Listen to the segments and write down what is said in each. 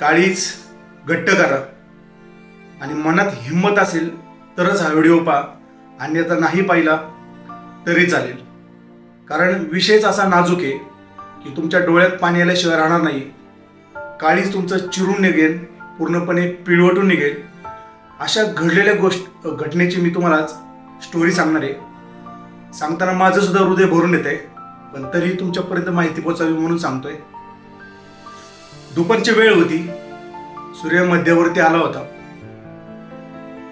काळीच घट्ट करा. आणि मनात हिंमत असेल तरच हा व्हिडिओ पहा. अन्यथा नाही पाहिला तरी चालेल. कारण विषयच असा नाजूक आहे की तुमच्या डोळ्यात पाणी आल्याशिवाय राहणार नाही. काळीच तुमचं चिरून निघेल पूर्णपणे पिळवटून निघेल. अशा घडलेल्या गोष्ट घटनेची मी तुम्हाला स्टोरी सांगणार आहे. सांगताना माझं सुद्धा हृदय भरून येत आहे पण तरीही तुमच्यापर्यंत माहिती पोचावी म्हणून सांगतोय. दुपारची वेळ होती. सूर्य मध्यावरती आला होता.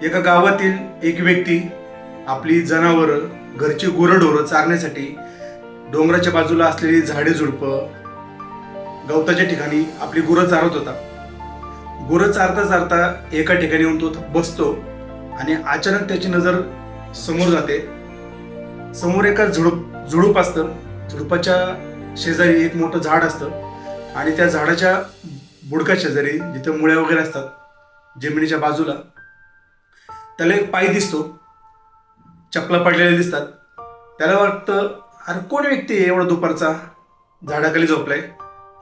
एका गावातील एक व्यक्ती आपली जनावरं घरची गुरंढोरं चारण्यासाठी डोंगराच्या बाजूला असलेली झाडे झुडपं गवताच्या ठिकाणी आपली गुरं चारत होता. गुरं चारता चारता एका ठिकाणी येऊन तो बसतो आणि अचानक त्याची नजर समोर जाते. समोर एका झुडूप झुडूप असतं. झुडपाच्या शेजारी एक मोठं झाड असतं. आणि त्या झाडाच्या बुडका शेजारी जिथे मुळ्या वगैरे असतात जमिनीच्या बाजूला त्याला एक पाय दिसतो. चपला पडलेल्या दिसतात. त्याला वाटतं अरे कोण व्यक्ती आहे एवढा दुपारचा? झाडाखाली झोपलाय.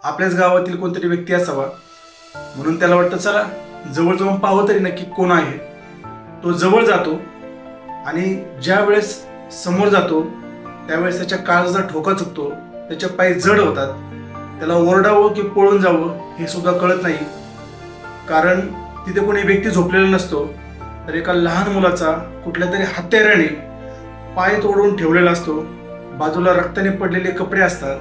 आपल्याच गावातील कोणतरी व्यक्ती असावा. म्हणून त्याला वाटतं चला जवळ जाऊन पाहावं तरी नक्की कोण आहे. तो जवळ जातो आणि ज्या वेळेस समोर जातो त्यावेळेस त्याच्या काळजाचा ठोका चुकतो. त्याच्या पाय जड होतात. त्याला ओरडावं की पळून जावं हे सुद्धा कळत नाही. कारण तिथे कोणी व्यक्ती झोपलेला नसतो तर एका लहान मुलाचा कुठल्या तरी हत्याराने पाय तोडून ठेवलेला असतो. बाजूला रक्ताने पडलेले कपडे असतात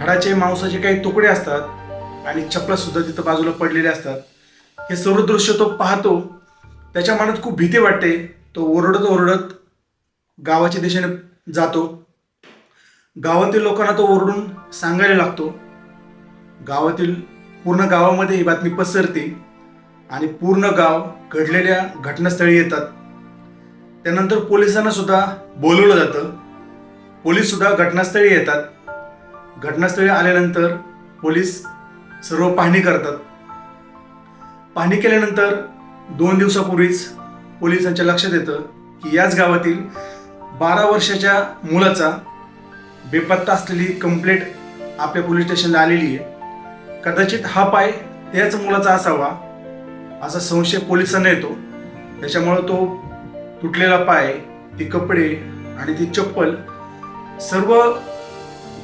हाडाचे मांसाचे काही तुकडे असतात आणि चपला सुद्धा तिथं बाजूला पडलेले असतात. हे सर्व दृश्य तो पाहतो त्याच्या मनात खूप भीती वाटते. तो ओरडत ओरडत गावाच्या दिशेने जातो. गावातील लोकांना तो ओरडून सांगायला लागतो. गावातील पूर्ण गावामध्ये ही बातमी पसरते आणि पूर्ण गाव घडलेल्या घटनास्थळी येतात. त्यानंतर पोलिसांना सुद्धा बोलवलं जातं. पोलीस सुद्धा घटनास्थळी येतात. घटनास्थळी आल्यानंतर पोलीस सर्व पाहणी करतात. पाहणी केल्यानंतर दोन दिवसापूर्वीच पोलिसांच्या लक्षात येतं की याच गावातील बारा वर्षाच्या मुलाचा बेपत्ता असलेली कंप्लेंट आपल्या पोलीस स्टेशनला आलेली आहे. कदाचित हा पाय त्याच मुलाचा असावा असा संशय पोलिसांना येतो. त्याच्यामुळं तो तुटलेला पाय ती कपडे आणि ती चप्पल सर्व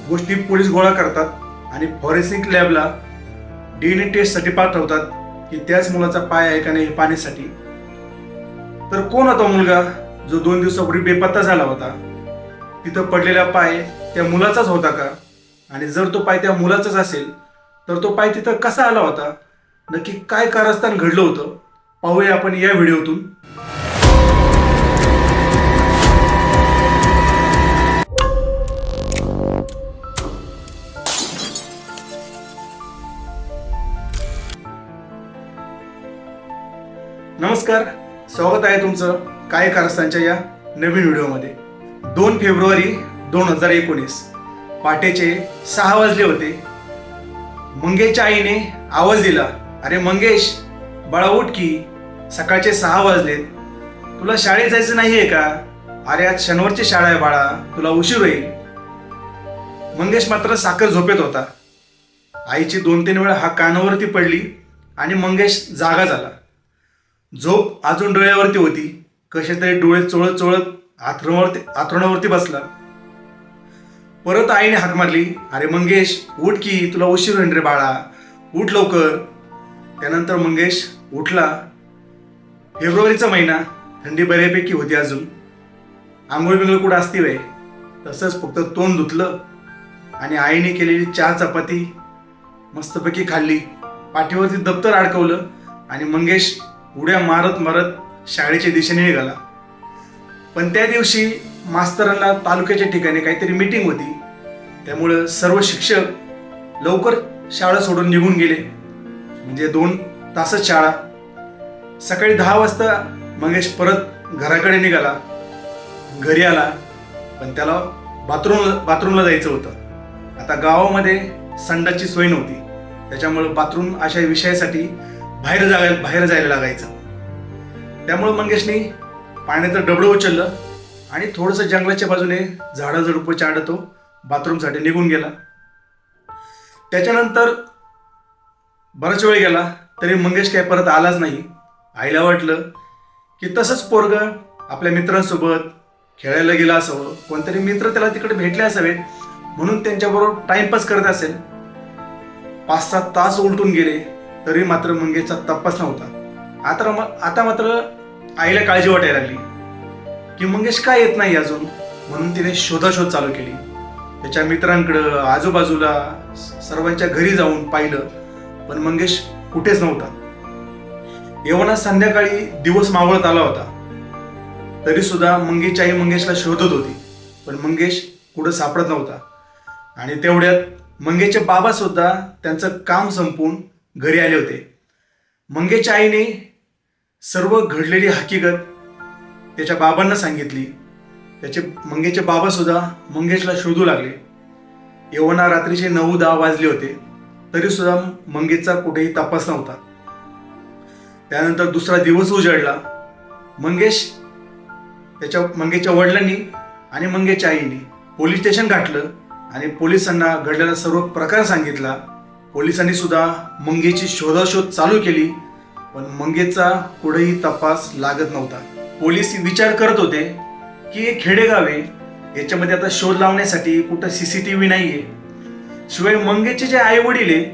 गोष्टी पोलीस गोळा करतात आणि फॉरेन्सिक लॅबला डी एन ए टेस्टसाठी पाठवतात की त्याच मुलाचा पाय आहे का नाही हे पाहण्यासाठी. तर कोण होता मुलगा जो दोन दिवसापूर्वी बेपत्ता झाला होता? तिथं पडलेला पाय त्या मुलाचाच होता का? आणि जर तो पाय त्या मुलाचाच असेल तर तो पाय तिथं कसा आला होता? नक्की काय कारस्थान घडलं होतं? पाहूया आपण या व्हिडिओतून. नमस्कार स्वागत आहे तुमचं काय कारस्थानच्या या नवीन व्हिडिओमध्ये. दोन फेब्रुवारी दोन हजार एकोणीस. पहाटेचे सहा वाजले होते. मंगेशच्या आईने आवाज दिला अरे मंगेश बाळा उठ की सकाळचे सहा वाजलेत तुला शाळेत जायचं नाही आहे का? अरे आज शनिवारची शाळा आहे बाळा तुला उशीर होईल. मंगेश मात्र साखर झोपेत होता. आईची दोन तीन वेळा हा कानावरती पडली आणि मंगेश जागा झाला. झोप अजून डोळ्यावरती होती. कसे तरी डोळे चोळत चोळत आथरुणावरती आथरुणावरती बसला. परत आईने हाक मारली अरे मंगेश उठ की तुला उशीर होईल रे बाळा. उठ लवकर. त्यानंतर मंगेश उठला. फेब्रुवारीचा महिना थंडी बऱ्यापैकी होती अजून. आंघोळ बिंघोळ कुठं असती वय तसंच फक्त तोंड धुतलं आणि आईने केलेली चहा चपाती मस्तपैकी खाल्ली. पाठीवरती दप्तर अडकवलं आणि मंगेश उड्या मारत मारत शाळेच्या दिशेने निघाला. पण त्या दिवशी मास्तरांना तालुक्याच्या ठिकाणी काहीतरी मीटिंग होती. त्यामुळं सर्व शिक्षक लवकर शाळा सोडून निघून गेले. म्हणजे दोन तासच शाळा. सकाळी दहा वाजता मंगेश परत घराकडे निघाला. घरी आला. पण त्याला बाथरूम बाथरूमला जायचं होतं. आता गावामध्ये संडाची सोय नव्हती. त्याच्यामुळं बाथरूम अशा विषयासाठी बाहेर जायला बाहेर जायला लागायचं. त्यामुळं मंगेशने पाण्याचं डबडं उचललं आणि थोडंसं जंगलाच्या बाजूने झाडं झुडपं चाडतो बाथरूमसाठी निघून गेला. त्याच्यानंतर बराच वेळ गेला तरी मंगेश काय परत आलाच नाही. आईला वाटलं की तसंच पोरग आपल्या मित्रांसोबत खेळायला गेला असावं कोणतरी मित्र त्याला तिकडे भेटले असावेत म्हणून त्यांच्याबरोबर टाइमपास करत असेल. पाच सात तास उलटून गेले तरी मात्र मंगेशचा तपास नव्हता. आता आता मात्र आईला काळजी वाटायला लागली. की मंगेश काय येत नाही अजून? म्हणून तिने शोधाशोध चालू केली. त्याच्या मित्रांकडं आजूबाजूला सर्वांच्या घरी जाऊन पाहिलं. पण मंगेश कुठेच नव्हता. येवना संध्याकाळी दिवस मावळत आला होता. तरी सुद्धा मंगेशची आई मंगेशला शोधत होती. पण मंगेश कुठं सापडत नव्हता. आणि तेवढ्यात मंगेशचे बाबा सुद्धा त्यांचं काम संपवून घरी आले होते. मंगेशच्या आईने सर्व घडलेली हकीकत त्याच्या बाबांना सांगितली. त्याचे मंगेचे बाबा सुद्धा मंगेशला शोधू लागले. येवना रात्रीचे नऊ दहा वाजले होते. तरी सुद्धा मंगेशचा कुठेही तपास नव्हता. त्यानंतर दुसरा दिवस उजाडला मंगेश त्याच्या मंगेशच्या वडिलांनी आणि मंगेशच्या आईने पोलीस स्टेशन गाठलं आणि पोलिसांना घडलेला सर्व प्रकार सांगितला. पोलिसांनी सुद्धा मंगेशची शोधाशोध चालू केली. पण मंगेशचा कुठेही तपास लागत नव्हता. पोलीस विचार करत होते की हे खेडेगाव आहे याच्यामध्ये आता शोध लावण्यासाठी कुठं सी सी टी व्ही नाही आहे शिवाय मंगेशचे जे आई वडील आहे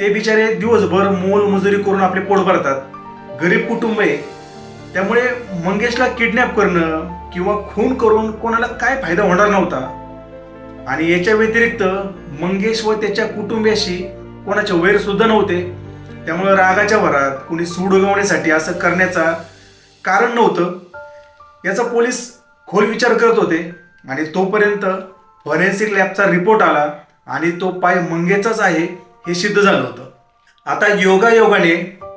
ते बिचारे दिवसभर मोल मजुरी करून आपले पोट भरतात. गरीब कुटुंब आहे. त्यामुळे मंगेशला किडनॅप करणं किंवा खून करून कोणाला काय फायदा होणार नव्हता. आणि याच्या व्यतिरिक्त मंगेश व त्याच्या कुटुंबियाशी कोणाचे वैर सुद्धा नव्हते. त्यामुळं रागाच्या भरात कुणी सूड उगवण्यासाठी असं करण्याचा कारण नव्हतं. याचा पोलीस खोल विचार करत होते आणि तोपर्यंत फॉरेन्सिक लॅबचा रिपोर्ट आला आणि तो पाय मंगेचाच आहे हे सिद्ध झालं होतं. आता योगायोगाने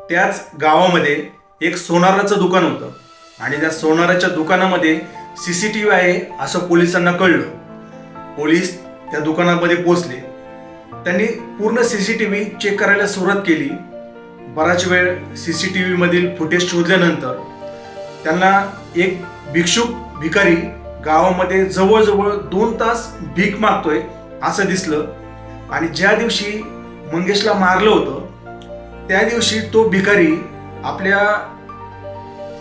त्याच गावामध्ये एक सोनाराचं दुकान होतं आणि त्या सोनाराच्या दुकानामध्ये सी सी टी व्ही आहे असं पोलिसांना कळलं. पोलीस त्या दुकानामध्ये पोचले त्यांनी पूर्ण C C T V check करायला सुरुवात केली. बराच वेळ सी सी टी व्हीमधील फुटेज शोधल्यानंतर त्यांना एक भिक्षुक भिकारी गावामध्ये जवळजवळ दोन तास भीक मागतोय असं दिसलं. आणि ज्या दिवशी मंगेशला मारलं होतं त्या दिवशी तो भिकारी आपल्या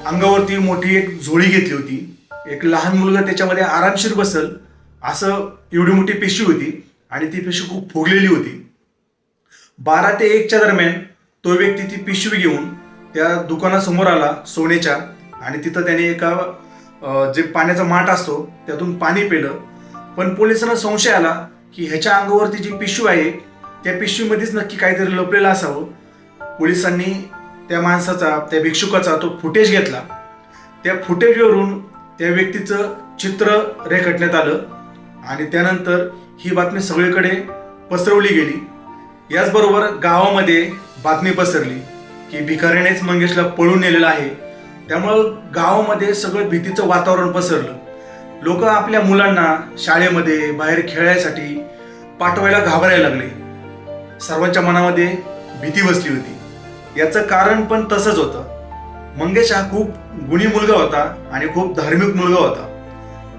अंगावरती मोठी एक झोळी घेतली होती. एक लहान मुलगा त्याच्यामध्ये आरामशीर बसल असं एवढी मोठी पिशवी होती आणि ती पिशवी खूप फुगलेली होती. बारा ते एकच्या दरम्यान तो व्यक्ती ती पिशवी घेऊन त्या दुकानासमोर आला सोन्याच्या. आणि तिथं त्याने एका जे पाण्याचा माठ असतो त्यातून पाणी पिलं. पण पोलिसांना संशय आला की ह्याच्या अंगावरती जी पिशवी आहे त्या पिशवीमध्येच नक्की काहीतरी लपलेलं असावं. पोलिसांनी त्या माणसाचा त्या भिक्षुकाचा तो फुटेज घेतला. त्या फुटेजवरून त्या व्यक्तीचं चित्र रेखाटण्यात आलं आणि त्यानंतर ही बातमी सगळीकडे पसरवली गेली. याचबरोबर गावामध्ये बातमी पसरली की भिकाऱ्यानेच मंगेशला पळून नेलेलं आहे. त्यामुळं गावामध्ये सगळं भीतीचं वातावरण पसरलं. लोक आपल्या मुलांना शाळेमध्ये बाहेर खेळायसाठी पाठवायला घाबरायला लागले. सर्वांच्या मनामध्ये भीती बसली होती. याचं कारण पण तसंच होतं. मंगेश हा खूप गुणी मुलगा होता आणि खूप धार्मिक मुलगा होता.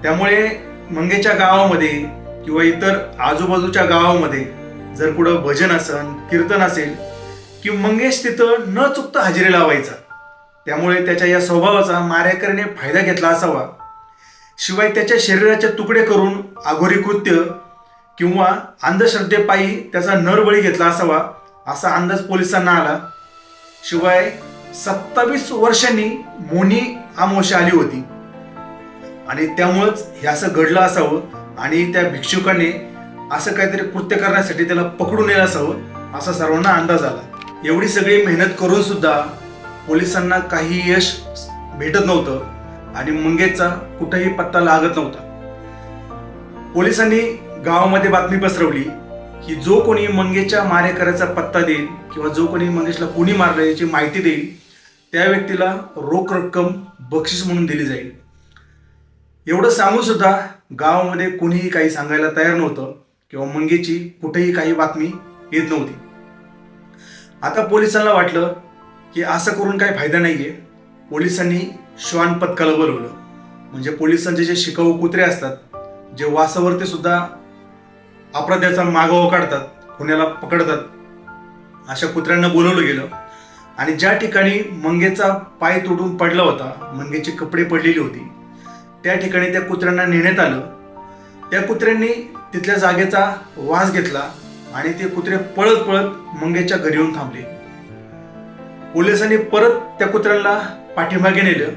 त्यामुळे मंगेच्या गावामध्ये किंवा इतर आजूबाजूच्या गावामध्ये जर कुठं भजन असेल कीर्तन असेल की मंगेश तिथं न चुकता हजेरी लावायचा. त्यामुळे त्याच्या या स्वभावाचा मारेकरने फायदा घेतला असावा. शिवाय त्याच्या शरीराचे तुकडे करून आघोरी कृत्य किंवा अंधश्रद्धेपायी त्याचा नरबळी घेतला असावा असा अंदाज पोलिसांना आला. शिवाय सत्तावीस वर्षांनी मोनी आमोशा आली होती. आणि त्यामुळंच हे असं घडलं असावं आणि त्या भिक्षुकाने असं काहीतरी कृत्य करण्यासाठी त्याला पकडून नेलं असावं असा सर्वांना अंदाज आला. एवढी सगळी मेहनत करून सुद्धा पोलिसांना काही यश भेटत नव्हतं आणि मंगेशचा कुठेही पत्ता लागत नव्हता. पोलिसांनी गावामध्ये बातमी पसरवली की जो कोणी मंगेशच्या मारेकऱ्याचा पत्ता देईल किंवा जो कोणी मंगेशला कोणी मारलं याची माहिती देईल त्या व्यक्तीला रोख रक्कम बक्षीस म्हणून दिली जाईल. एवढं सांगून सुद्धा गावामध्ये कोणीही काही सांगायला तयार नव्हतं किंवा मंगेची कुठेही काही बातमी येत नव्हती. आता पोलिसांना वाटलं की असं करून काही फायदा नाही आहे पोलिसांनी श्वान पथकाला बोलवलं. म्हणजे पोलिसांचे जे शिकाऊ कुत्रे असतात जे वासावरती सुद्धा अपराध्याचा मागोवा काढतात खुन्याला पकडतात अशा कुत्र्यांना बोलवलं गेलं. आणि ज्या ठिकाणी मंगेचा पाय तुटून पडला होता मंगेचे कपडे पडलेली होती त्या ठिकाणी त्या कुत्र्यांना नेण्यात आलं. त्या कुत्र्यांनी तिथल्या जागेचा वास घेतला. आणि ते कुत्रे पळत पळत मंगेच्या घरी येऊन थांबले. पोलिसांनी परत त्या कुत्र्यांना पाठीमागे नेलं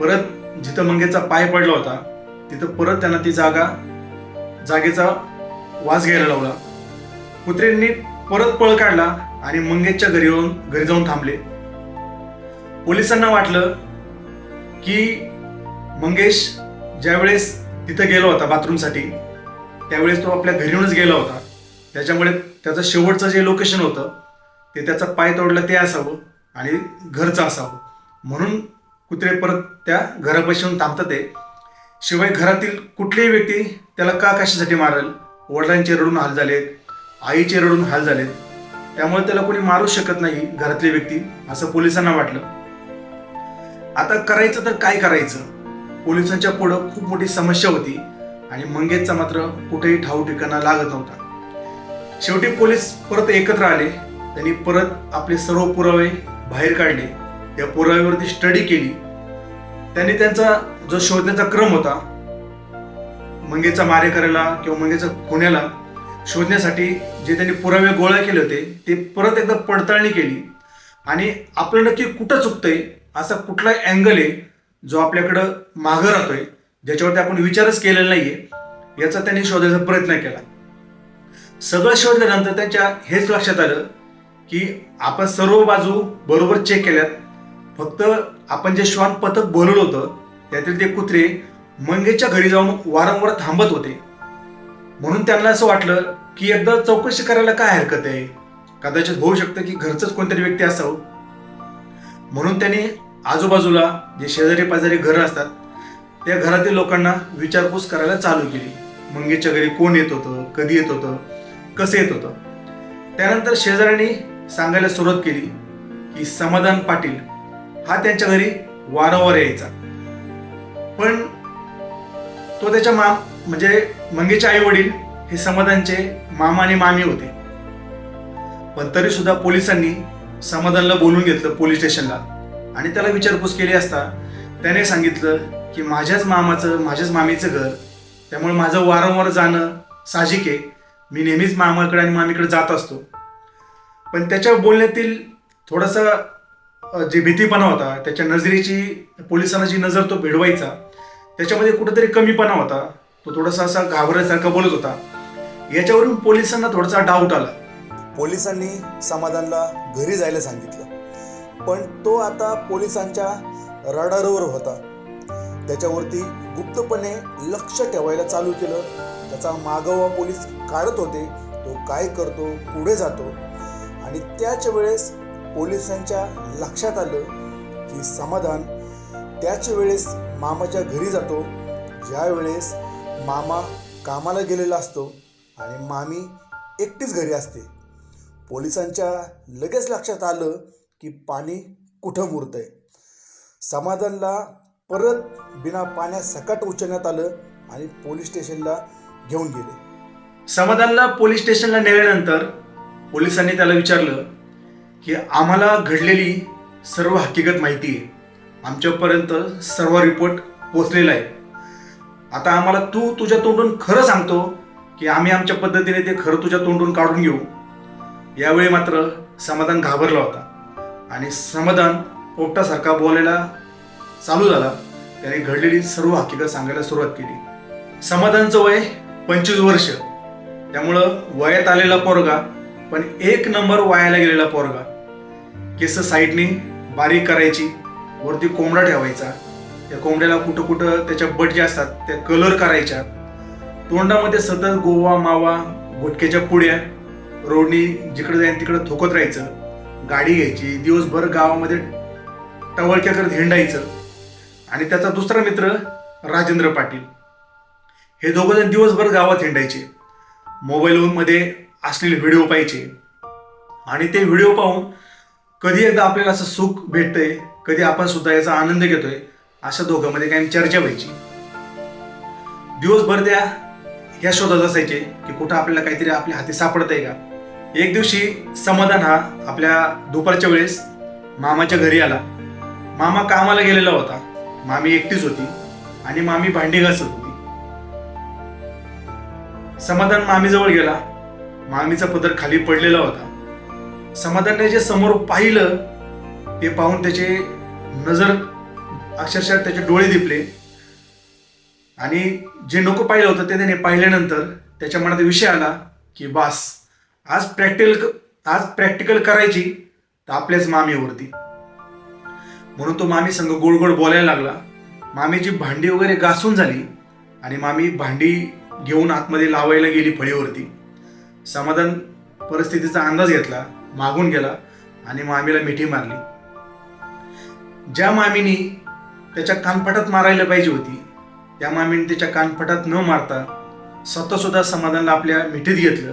परत जिथं मंगेचा पाय पडला होता तिथं परत त्यांना ती जागा जागेचा वास घ्यायला लावला. कुत्र्यांनी परत पळ काढला आणि मंगेशच्या घरी येऊन घरी जाऊन थांबले. पोलिसांना वाटलं की मंगेश ज्यावेळेस तिथं गेला होता बाथरूमसाठी त्यावेळेस तो आपल्या घरी येऊनच गेला होता. त्याच्यामुळे त्याचं शेवटचं जे लोकेशन होतं ते त्याचा पाय तोडलं ते असावं आणि घरचं असावं. म्हणून कुत्रे परत त्या घरापाशी येऊन थांबतात ते. शिवाय घरातील कुठलीही व्यक्ती त्याला का कशासाठी मारेल? वडिलांचे रडून हाल झालेत आईचे रडून हाल झालेत. त्यामुळे त्याला कोणी मारू शकत नाही घरातली व्यक्ती असं पोलिसांना वाटलं. आता करायचं तर काय करायचं? पोलिसांच्या पुढं खूप मोठी समस्या होती आणि मंगेशचा मात्र कुठेही ठाऊ ठिकाणा लागत नव्हता. शेवटी पोलीस परत एकत्र आले. त्यांनी परत आपले सर्व पुरावे बाहेर काढले. त्या पुराव्यावरती स्टडी केली. त्यांनी त्यांचा जो शोधण्याचा क्रम होता मंगेचा मारेकऱ्याला किंवा मंगेचा खुण्याला शोधण्यासाठी जे त्यांनी पुरावे गोळा केले होते ते परत एकदा पडताळणी केली. आणि आपलं नक्की कुठं चुकतंय असा कुठला अँगल आहे जो आपल्याकडं मागं राहतोय ज्याच्यावरती आपण विचारच केलेला नाहीये याचा त्यांनी शोधायचा प्रयत्न केला. सगळं शोधल्यानंतर त्यांच्या हेच लक्षात आलं की आपण सर्व बाजू बरोबर चेक केल्यात. फक्त आपण जे श्वान पथक बोलवलं होतं त्यातील ते कुत्रे मंगेच्या घरी जाऊन वारंवार थांबत होते. म्हणून त्यांना असं वाटलं की एकदा चौकशी करायला काय हरकत आहे? कदाचित होऊ शकतं की घरचंच कोणतरी व्यक्ती असावं. म्हणून त्यांनी आजूबाजूला जे शेजारी पाजारी घरं असतात त्या घरातील लोकांना विचारपूस करायला चालू केली. मंगेच्या घरी कोण येत होतं कधी येत होतं? कसं येत होतं? त्यानंतर शेजाऱ्यांनी सांगायला सुरुवात केली की समाधान पाटील हा त्यांच्या घरी वारंवार यायचा. पण तो त्याच्या मा म्हणजे मंगेचे आई वडील हे समाधानचे मामा आणि मामी होते. पण तरी सुद्धा पोलिसांनी समाधानला बोलून घेतलं पोलीस स्टेशनला. आणि त्याला विचारपूस केली असता त्याने सांगितलं की माझ्याच मामाचं माझ्याच मामीचं घर त्यामुळे माझं वारंवार जाणं साहजिक आहे. मी नेहमीच मामाकडे आणि मामीकडे जात असतो. पण त्याच्या बोलण्यातील थोडासा जे भीतीपणा होता त्याच्या नजरेची पोलिसांना जी नजर तो भिडवायचा त्याच्यामध्ये कुठेतरी कमीपणा होता. तो थोडासा असा घाबरल्यासारखा बोलत होता. याच्यावरून पोलिसांना थोडासा डाऊट आला. पोलिसांनी समाधानला घरी जायला सांगितलं. पण तो आता पोलिसांच्या रडारवर होता. त्याच्यावरती गुप्तपणे लक्ष ठेवायला चालू केलं. त्याचा मागोवा पोलीस काढत होते तो काय करतो पुढे जातो. आणि त्याच वेळेस पोलिसांच्या लक्षात आलं की समाधान त्याच वेळेस मामाच्या घरी जातो. ज्यावेळेस मामा कामाला गेलेला असतो आणि मामी एकटीच घरी असते. पोलिसांच्या लगेच लक्षात आलं की पाणी कुठं मुरतंय. समाधानला परत बिना पाण्यात सकट उचलण्यात आलं आणि पोलीस स्टेशनला घेऊन गेले. समाधानला पोलीस स्टेशनला नेल्यानंतर पोलिसांनी त्याला विचारलं की आम्हाला घडलेली सर्व हकीकत माहिती आहे. आमच्यापर्यंत सर्व रिपोर्ट पोचलेला आहे. आता आम्हाला तू तुझ्या तोंडून खरं सांगतो की आम्ही आमच्या पद्धतीने ते खरं तुझ्या तोंडून काढून घेऊ. यावेळी मात्र समाधान घाबरला होता. आणि समाधान पोपटासारखा बोलायला चालू झाला. त्याने घडलेली सर्व हकीकत सांगायला सुरुवात केली. समाधानचं वय पंचवीस वर्ष. त्यामुळं वयात आलेला पोरगा पण एक नंबर वायाला गेलेला पोरगा. केस साईडने बारीक करायची वरती कोंबडा ठेवायचा. त्या कोंबड्याला कुठं कुठं त्याच्या बट ज्या असतात त्या कलर करायच्या. तोंडामध्ये सतत गोवा मावा गुटक्याच्या पुड्या रोडनी जिकडे जाईन तिकडे थोकत राहायचं. गाडी घ्यायची दिवसभर गावामध्ये टवळक्या करत हिंडायचं आणि त्याचा दुसरा मित्र राजेंद्र पाटील. हे दोघं जण दिवसभर गावात हिंडायचे. मोबाईलमध्ये असलेले व्हिडिओ पाहायचे. आणि ते व्हिडिओ पाहून कधी एकदा आपल्याला असं सुख भेटतंय कधी आपण सुद्धा याचा आनंद घेतोय अशा दोघांमध्ये काही चर्चा व्हायची. दिवसभर त्या या शोधात असायचे की कुठं आपल्याला काहीतरी आपल्या हाती सापडत आहे का? एक दिवशी समाधान हा आपल्या दुपारच्या वेळेस मामाच्या घरी आला. मामा कामाला गेलेला होता. मामी एकटीच होती. आणि मामी भांडी घासत होती. समाधान मामीजवळ गेला. मामीचा पदर खाली पडलेला होता. समाधानने जे समोर पाहिलं ते पाहून त्याचे नजर अक्षरशः त्याचे डोळे दिपले. आणि जे नको पाहिलं होतं ते त्याने पाहिल्यानंतर त्याच्या मनात विषय आला की बास आज प्रॅक्टिकल आज प्रॅक्टिकल करायची तर आपल्याच मामीवरती. म्हणून तो मामी संग गोड गोड बोलायला लागला. मामीची भांडी वगैरे घासून झाली आणि मामी भांडी घेऊन आतमध्ये लावायला गेली फळीवरती. समाधान परिस्थितीचा अंदाज घेतला मागून गेला आणि मामीला मिठी मारली. ज्या मामीनी त्याच्या कानफटात मारायला पाहिजे होती त्या मामीने त्याच्या कानफटात न मारता स्वतःसुद्धा समाधानला आपल्या मिठीत घेतलं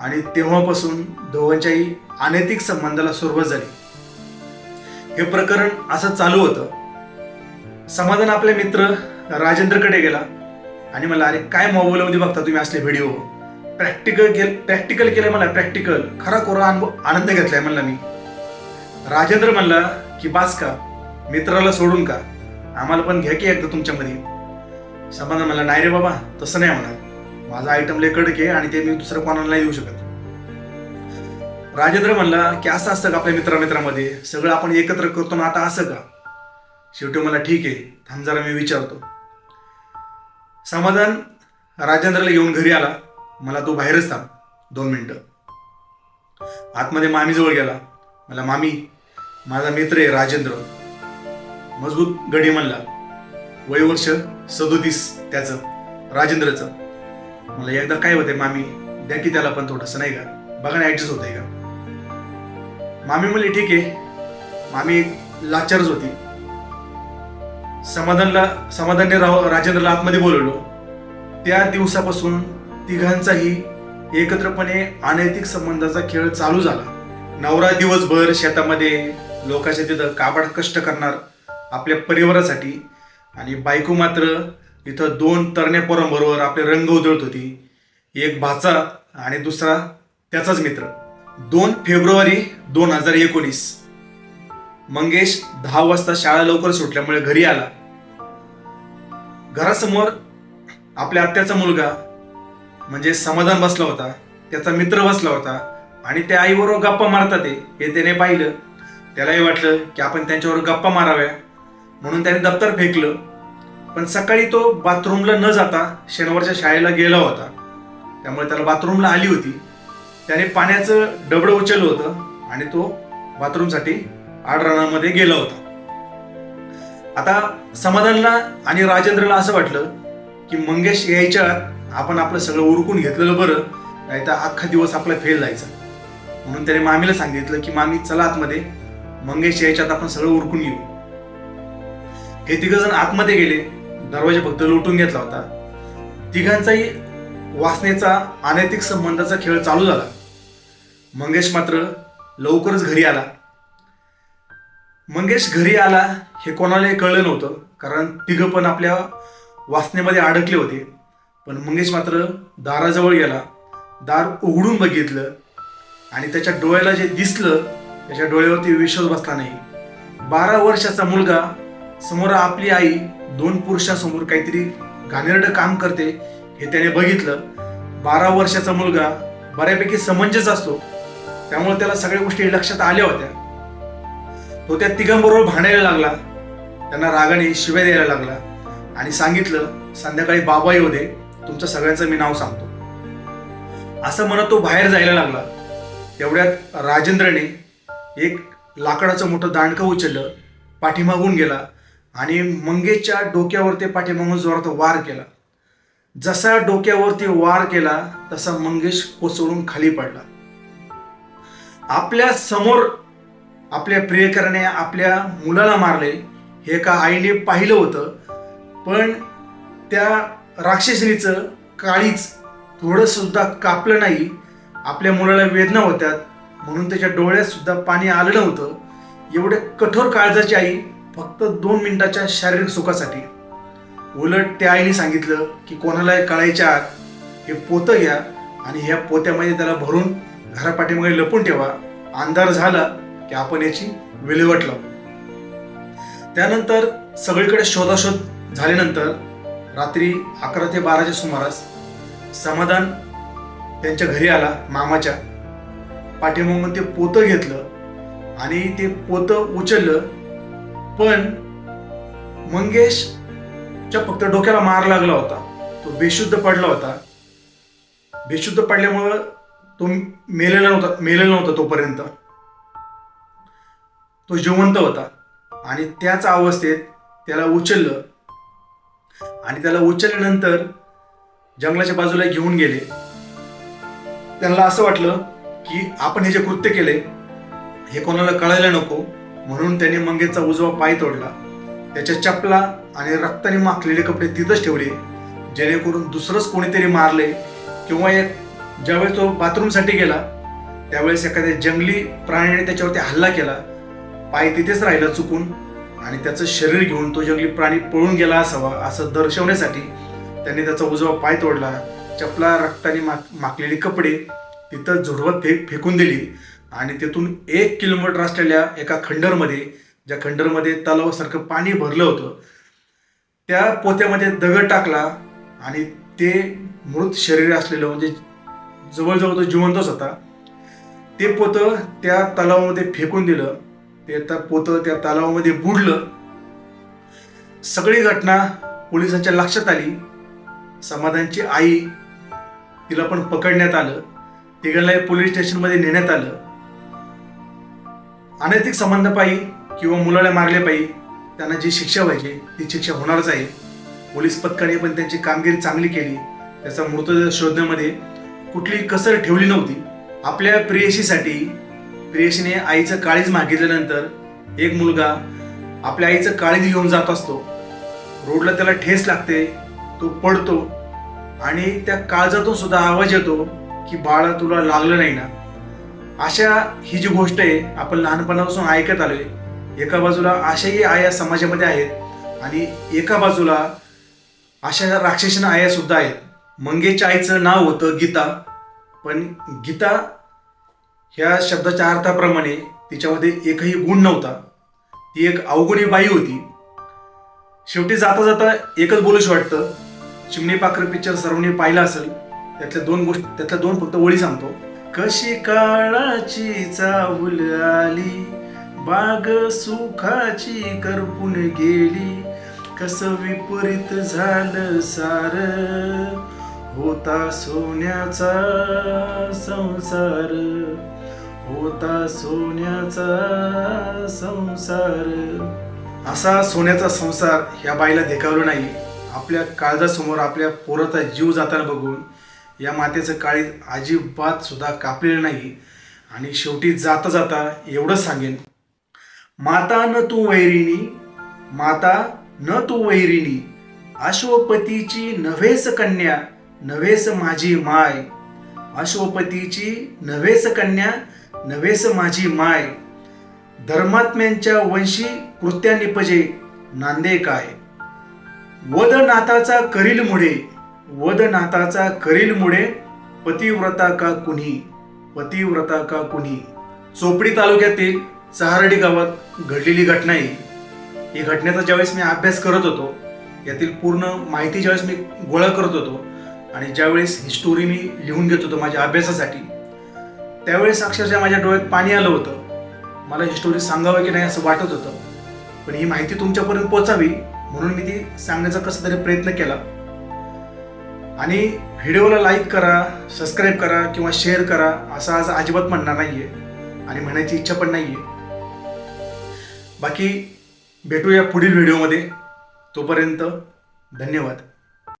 आणि तेव्हापासून दोघांच्याही अनैतिक संबंधाला सुरुवात झाली. हे प्रकरण असं चालू होतं. समाधान आपले मित्र राजेंद्रकडे गेला. आणि मला अरे काय मोबाईलमध्ये बघता तुम्ही असले व्हिडिओ प्रॅक्टिकल केल प्रॅक्टिकल केलं मला प्रॅक्टिकल खरा कोरा अनुभव आनंद घेतलाय म्हणला मी. राजेंद्र म्हणला की बास का मित्राला सोडून का? आम्हाला पण घ्या की एकदा तुमच्यामध्ये समाधान म्हणला नाही रे बाबा तसं नाही म्हणा माझा आयटम लय कडक आहे आणि ते मी दुसरं कोणाला नाही देऊ शकत. राजेंद्र म्हणला की असं असतं का आपल्या मित्रामित्रामध्ये सगळं आपण एकत्र करतो ना आता असं का? शेवटी मला ठीक आहे. थांब जरा मी विचारतो. समाधान राजेंद्रला येऊन घरी आला. मला तो बाहेरच थांब. दोन मिनिटं. आतमध्ये मामीजवळ गेला. मला मामी माझा मित्र आहे राजेंद्र. मजबूत गडी म्हणला वयवर्ष सदोतीस त्याचं राजेंद्रचं. मला एकदा काय होते मामी? द्या की त्याला पण थोडंसं नाही का? बघा ना ॲडजस्ट होत आहे का? मामी म्हणली ठीक आहे. मामी लाचारच होती. समाधानला समाधानने राव राजेंद्रला आतमध्ये बोलवलं. त्या दिवसापासून तिघांचाही एकत्रपणे अनैतिक संबंधाचा खेळ चालू झाला. नवरा दिवसभर शेतामध्ये लोकांच्या तिथं काबाड कष्ट करणार आपल्या परिवारासाठी आणि बायको मात्र इथं दोन तरण्या पोरांबरोबर आपले रंग उधळत होती. एक भाचा आणि दुसरा त्याचाच मित्र. दोन फेब्रुवारी दोन हजार एकोणीस. मंगेश दहा वाजता शाळा लवकर सुटल्यामुळे घरी आला. घरासमोर आपल्या आत्याचा मुलगा म्हणजे समाधान बसला होता त्याचा मित्र बसला होता आणि त्या आईबरोबर गप्पा मारतात ते. हे त्याने पाहिलं. त्यालाही वाटलं की आपण त्यांच्यावर गप्पा माराव्या. म्हणून त्याने दप्तर फेकलं. पण सकाळी तो बाथरूमला न जाता शनिवारच्या शाळेला गेला होता. त्यामुळे त्याला बाथरूमला आली होती. त्याने पाण्याचं डबडं उचललं होतं आणि तो बाथरूमसाठी आडरानामध्ये गेला होता. आता समाधानला आणि राजेंद्रला असं वाटलं की मंगेश यायच्या आत आपण आपलं सगळं उरकून घेतलेलं बरं नाही तर अख्खा दिवस आपला फेल जायचा. म्हणून त्याने मामीला सांगितलं की मामी चला आतमध्ये. मंगेश यायच्यात आपण सगळं उरकून घेऊ. हे तिघजण आतमध्ये गेले. दरवाजा फक्त लुटून घेतला होता. तिघांचाही वासनेचा अनैतिक संबंधाचा खेळ चालू झाला. मंगेश मात्र लवकरच घरी आला. मंगेश घरी आला हे कोणालाही कळलं नव्हतं कारण तिघं पण आपल्या वासनेमध्ये अडकले होते. पण मंगेश मात्र दाराजवळ गेला. दार उघडून बघितलं आणि त्याच्या डोळ्याला जे दिसलं त्याच्या डोळ्यावरती विश्वास बसला नाही. बारा वर्षाचा मुलगा समोर आपली आई दोन पुरुषासमोर काहीतरी घाणेरडं काम करते हे त्याने बघितलं. बारा वर्षाचा मुलगा बऱ्यापैकी समंजस असतो. त्यामुळे त्याला सगळ्या गोष्टी लक्षात आल्या होत्या. तो त्या तिघांबरोबर भांडायला लागला. त्यांना रागाने शिव्या द्यायला लागला. आणि सांगितलं संध्याकाळी बाबा येऊ दे. तुमच्या सगळ्यांचं मी नाव सांगतो. असं म्हणत तो बाहेर जायला लागला. तेवढ्यात राजेंद्रने एक लाकडाचं मोठं दांडकं उचललं पाठीमागून गेला आणि मंगेशच्या डोक्यावरती पाठीमागून जोरात वार केला. जसा डोक्यावरती वार केला तसा मंगेश कोसळून खाली पडला. आपल्यासमोर आपल्या प्रियकराने आपल्या मुलाला मारले हे एका आईने पाहिलं होतं. पण त्या राक्षसिनीचं काळीच थोडंसुद्धा कापलं नाही. आपल्या मुलाला वेदना होत्यात म्हणून त्याच्या डोळ्यातसुद्धा पाणी आलं नव्हतं. एवढे कठोर काळजाची आई फक्त दोन मिनिटाच्या शारीरिक सुखासाठी. उलट त्या आईने सांगितलं की कोणाला कळायच्या आत हे पोतं घ्या आणि ह्या पोत्यामध्ये त्याला भरून घरापाठीमागे लपून ठेवा. अंधार झाला की आपण याची विल्हेवाट लावू. त्यानंतर सगळीकडे शोधाशोध झाल्यानंतर रात्री अकरा ते बाराच्या सुमारास समाधान त्यांच्या घरी आला मामाच्या. पाठीमागून ते पोतं घेतलं आणि ते पोतं उचललं. पण मंगेशच्या फक्त डोक्याला मार लागला होता. तो बेशुद्ध पडला होता. बेशुद्ध पडल्यामुळं तो मेलेला नव्हता मेलेला नव्हता तोपर्यंत. तो जिवंत होता. आणि त्याच अवस्थेत त्याला उचललं. आणि त्याला उचलल्यानंतर जंगलाच्या बाजूला घेऊन गेले. त्यांना असं वाटलं की आपण हे जे कृत्य केले हे कोणाला कळायला नको. म्हणून त्याने मंगेशचा उजवा पाय तोडला. त्याच्या चपला आणि रक्ताने माखलेले कपडे तिथंच ठेवले. जेणेकरून दुसरंच कोणीतरी मारले किंवा एक ज्यावेळेस तो बाथरूमसाठी गेला त्यावेळेस एखाद्या जंगली प्राण्याने त्याच्यावरती हल्ला केला. पाय तिथेच राहिला चुकून आणि त्याचं शरीर घेऊन तो जंगली प्राणी पळून गेला असावा असं दर्शवण्यासाठी त्यांनी त्याचा उजवा पाय तोडला चपला रक्ताने माक माखलेली कपडे तिथं झुडवत फेक फेकून दिली आणि तिथून एक किलोमीटर असलेल्या एका खंडरमध्ये ज्या खंडरमध्ये तलावासारखं पाणी भरलं होतं त्या पोत्यामध्ये दगड टाकला आणि ते मृत शरीर असलेलं म्हणजे जवळजवळ तो जिवंतच होता. ते पोतं त्या तलावामध्ये फेकून दिलं ते त्या पोतं त्या तलावामध्ये बुडलं. सगळी घटना पोलिसांच्या लक्षात आली. समाधानची आई तिला पण पकडण्यात आलं. तिघांना पोलीस स्टेशनमध्ये नेण्यात आलं. अनैतिक संबंधापायी किंवा मुलाला मारले पाहिजे त्यांना जी शिक्षा व्हायची ती शिक्षा होणारच आहे. पोलीस पथकाने पण त्यांची कामगिरी चांगली केली. त्याचा मृतदेह शोधण्यामध्ये कुठली कसर ठेवली नव्हती. आपल्या प्रेयशीसाठी प्रेयशीने आईचं काळीज मागितल्यानंतर एक मुलगा आपल्या आईचं काळीज घेऊन जात असतो. रोडला त्याला ठेस लागते तो पडतो आणि त्या काळजातून सुद्धा आवाज येतो की बाळा तुला लागलं नाही ना. अशा ही जी गोष्ट आहे आपण लहानपणापासून ऐकत आलोय. एका बाजूला अशाही आया समाजामध्ये आहेत आणि एका बाजूला अशा राक्षसीन आया सुद्धा आहेत. मंगेच्या आईचं नाव होतं गीता पण गीता ह्या शब्दाच्या अर्थाप्रमाणे तिच्यामध्ये एकही गुण नव्हता. ती एक अवगुणी बाई होती. शेवटी जाता जाता एकच बोलूशी वाटतं. चिमणी पाखर पिक्चर सर्वांनी पाहिला असेल त्यातल्या दोन गोष्टी त्यातल्या दोन फक्त ओळी सांगतो. कशी काळाची चावल आली बाग सुखाची करपून गेली कस विपरीत झालं सार होता सोन्याचा संसार. होता सोन्याचा संसार. असा सोन्याचा संसार ह्या बाईला देखावलं नाही. आपल्या काळजासमोर आपल्या पोराचा जीव जाताना बघून या मातेचं काळी अजिबात सुद्धा कापलेलं नाही. आणि शेवटी जाता जाता एवढंच सांगेन. माता न तू वैरिणी माता न तू वैरिणी अश्वपतीची नव्हेस कन्या नव्हेस माझी माय. अश्वपतीची नव्हेस कन्या नव्हेस माझी माय धर्मात्म्यांच्या वंशी कृत्या निपजे नांदे काय वद नाताचा करील मुळे वद नाताचा करील मुळे पतिव्रता का कुणी पतिव्रता का कुणी चोपडी तालुक्यातील सहारडी गावात घडलेली घटना आहे ही घटनेचा ज्यावेळेस मी अभ्यास करत होतो यातील पूर्ण माहिती ज्यावेळेस मी गोळा करत होतो आणि ज्यावेळेस ही स्टोरी मी लिहून घेत होतो माझ्या अभ्यासासाठी त्यावेळेस अक्षरशः माझ्या डोळ्यात पाणी आलं होतं. मला ही स्टोरी सांगावं की नाही असं वाटत होतं. पण ही माहिती तुमच्यापर्यंत पोचावी म्हणून मी ती सांगण्याचा कसा तरी प्रयत्न केला. आणि व्हिडिओला लाईक करा सबस्क्राईब करा किंवा शेअर करा असं आज अजिबात म्हणणार नाही आहे आणि म्हणायची इच्छा पण नाही आहे बाकी भेटूया पुढील व्हिडिओमध्ये तोपर्यंत धन्यवाद.